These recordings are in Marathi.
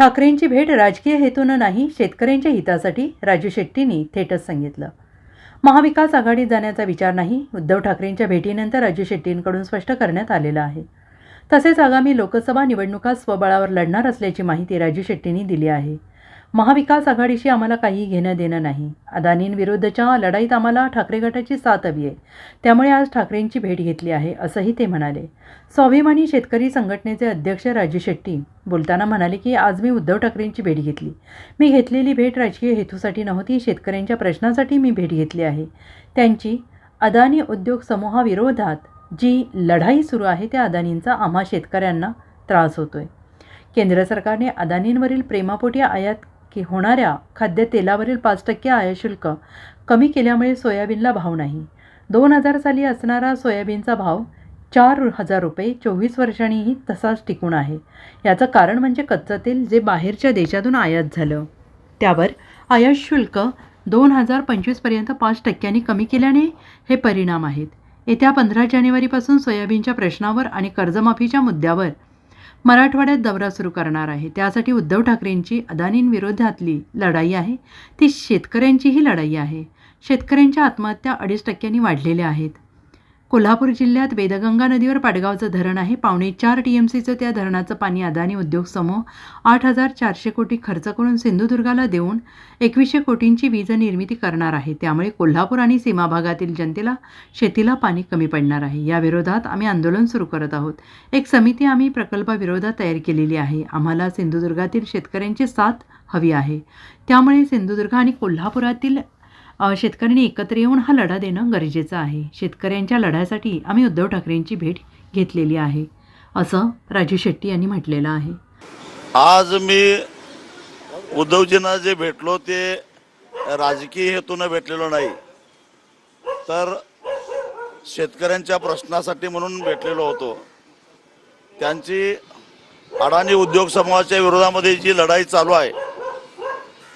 ठाकरेंची भेट राजकीय हेतूनं नाही शेतकऱ्यांच्या हितासाठी राजू शेट्टींनी थेटच सांगितलं. महाविकास आघाडीत जाण्याचा विचार नाही उद्धव ठाकरेंच्या भेटीनंतर राजू शेट्टींकडून स्पष्ट करण्यात आलेलं आहे. तसेच आगामी लोकसभा निवडणुका स्वबळावर लढणार असल्याची माहिती राजू शेट्टींनी दिली आहे. महाविकास आघाडीशी आम्हाला काही घेणं देणं नाही. अदानींविरुद्धच्या लढाईत आम्हाला ठाकरे गटाची साथ हवी आहे. त्यामुळे आज ठाकरेंची भेट घेतली आहे असंही ते म्हणाले. स्वाभिमानी शेतकरी संघटनेचे अध्यक्ष राजू शेट्टी बोलताना म्हणाले की आज मी उद्धव ठाकरेंची भेट घेतली. मी घेतलेली भेट राजकीय हेतूसाठी नव्हती शेतकऱ्यांच्या प्रश्नासाठी मी भेट घेतली आहे. त्यांची अदानी उद्योग समूहाविरोधात जी लढाई सुरू आहे त्या अदानींचा आम्हा शेतकऱ्यांना त्रास होतोय. केंद्र सरकारने अदानींवरील प्रेमापोटी आयात की होणाऱ्या खाद्यतेलावरील पाच टक्के आयशुल्क कमी केल्यामुळे सोयाबीनला भाव नाही. दोन हजार साली असणारा सोयाबीनचा भाव चार हजार रुपये चोवीस वर्षांनीही तसाच टिकून आहे. याचं कारण म्हणजे कच्चं तेल जे बाहेरच्या देशातून आयात झालं. त्यावर आयात शुल्क दोन हजार पंचवीसपर्यंत पाच टक्क्यांनी कमी केल्याने हे परिणाम आहेत. येत्या पंधरा जानेवारीपासून सोयाबीनच्या प्रश्नावर आणि कर्जमाफीच्या मुद्द्यावर मराठवाड्यात दौरा सुरू करणार आहे. त्यासाठी उद्धव ठाकरेंची अदानींविरोधातली लढाई आहे. ती शेतकऱ्यांचीही लढाई आहे. शेतकऱ्यांच्या आत्महत्या अडीच टक्क्यांनी वाढलेल्या आहेत. कोल्हापूर जिल्ह्यात वेदगंगा नदीवर पाडगावचं धरण आहे. पावणे चार टी एम सीचं त्या धरणाचं पाणी अदानी उद्योग समूह आठ हजार चारशे कोटी खर्च करून सिंधुदुर्गाला देऊन एकवीसशे कोटींची वीज निर्मिती करणार आहे. त्यामुळे कोल्हापूर आणि सीमा भागातील जनतेला शेतीला पाणी कमी पडणार आहे. या विरोधात आम्ही आंदोलन सुरू करत आहोत. एक समिती आम्ही प्रकल्पाविरोधात तयार केलेली आहे. आम्हाला सिंधुदुर्गातील शेतकऱ्यांची साथ हवी आहे. त्यामुळे सिंधुदुर्ग आणि कोल्हापुरातील शेतकऱ्यांनी एकत्र येऊन हा लढा देणं गरजेचं आहे. शेतकऱ्यांच्या लढ्यासाठी आम्ही उद्धव ठाकरेंची भेट घेतलेली आहे असं राजू शेट्टी यांनी म्हटलेलं आहे. आज मी उद्धवजींना जे भेटलो ते राजकीय हेतून भेटलेलो नाही तर शेतकऱ्यांच्या प्रश्नासाठी म्हणून भेटलेलो होतो. त्यांची अडाणी उद्योग समूहाच्या विरोधामध्ये जी लढाई चालू आहे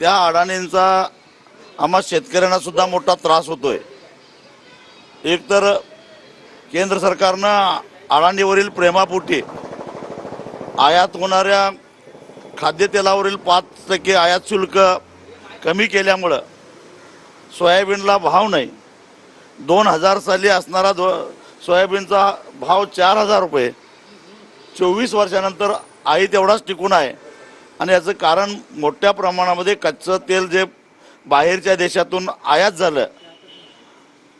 त्या अडाणींचा आम्हा शेतकऱ्यांना सुद्धा मोठा त्रास होतोय. एक तर केंद्र सरकारनं अडाणीवरील प्रेमापोटी आयात होणाऱ्या खाद्यतेलावरील पाच टक्के आयात शुल्क कमी केल्यामुळं सोयाबीनला भाव नाही. दोन हजार साली असणारा दो सोयाबीनचा भाव चार हजार रुपये. चोवीस वर्षानंतर आई तेवढाच टिकून आहे. आणि याचं कारण मोठ्या प्रमाणामध्ये कच्चं तेल जे बाहेरच्या देशातून आयात झालं.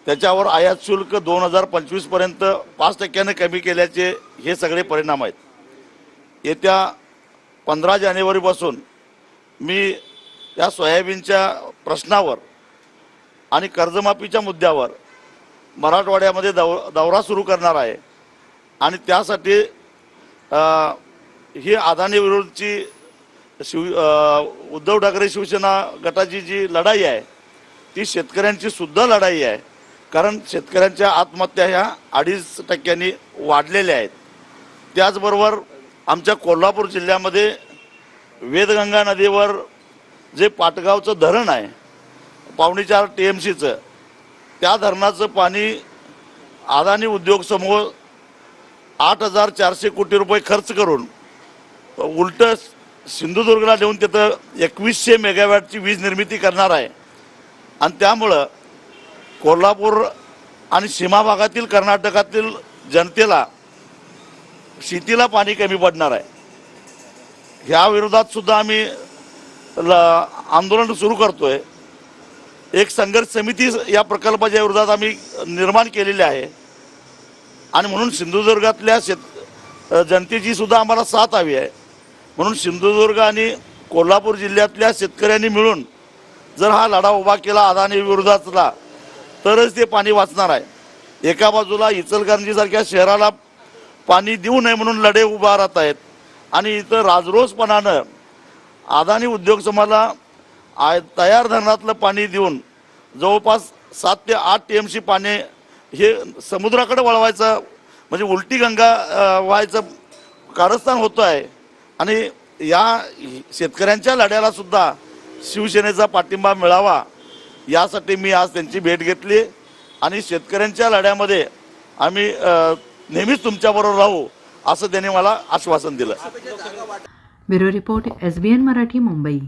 त्याच्यावर आयात शुल्क दोन हजार पंचवीसपर्यंत पाच टक्क्याने कमी केल्याचे हे सगळे परिणाम आहेत. येत्या पंधरा जानेवारीपासून मी या सोयाबीनच्या प्रश्नावर आणि कर्जमाफीच्या मुद्द्यावर मराठवाड्यामध्ये दौ दौरा सुरू करणार आहे. आणि त्यासाठी ही अदानी विरोधची शिव उद्धव ठाकरे शिवसेना गटाची जी लढाई आहे ती शेतकऱ्यांची सुद्धा लढाई आहे. कारण शेतकऱ्यांच्या आत्महत्या ह्या अडीच टक्क्यांनी वाढलेल्या आहेत. त्याचबरोबर आमच्या कोल्हापूर जिल्ह्यामध्ये वेदगंगा नदीवर जे पाटगावचं धरण आहे पावणे चार टी एम सीचं त्या धरणाचं पाणी अदानी उद्योग समूह आठ हजार चारशे कोटी रुपये खर्च करून उलट सिंधुदुर्गला देऊन तिथं एकवीसशे मेगावॅटची वीज निर्मिती करणार आहे. आणि त्यामुळं कोल्हापूर आणि सीमा भागातील कर्नाटकातील जनतेला शेतीला पाणी कमी पडणार आहे. ह्या विरोधात सुद्धा आम्ही ल आंदोलन सुरू करतोय. एक संघर्ष समिती या प्रकल्पाच्या विरोधात आम्ही निर्माण केलेली आहे. आणि म्हणून सिंधुदुर्गातल्या शेत जनतेची सुद्धा आम्हाला साथ हवी आहे. म्हणून सिंधुदुर्ग आणि कोल्हापूर जिल्ह्यातल्या शेतकऱ्यांनी मिळून जर हा लढा उभा केला अदानी विरोधातला तरच ते पाणी वाचणार आहे. एका बाजूला इचलकरंजीसारख्या शहराला पाणी देऊ नये म्हणून लढे उभा राहत आहेत. आणि इथं राजरोसपणानं अदानी उद्योग समाला आय तयार धरणातलं पाणी देऊन जवळपास सात ते आठ टी एम सी पाणी हे समुद्राकडे वळवायचं म्हणजे उलटी गंगा व्हायचं कारस्थान होतं आहे आणि या शेतकऱ्यांच्या लढ्याला सुद्धा शिवसेनेचा पाठिंबा मिळावा यासाठी मी आज त्यांची भेट घेतली. आणि शेतकऱ्यांच्या लढ्यामध्ये आम्ही नेहमीच तुमच्याबरोबर राहू असं त्यांनी मला आश्वासन दिलं. Bureau report S B N Marathi Mumbai.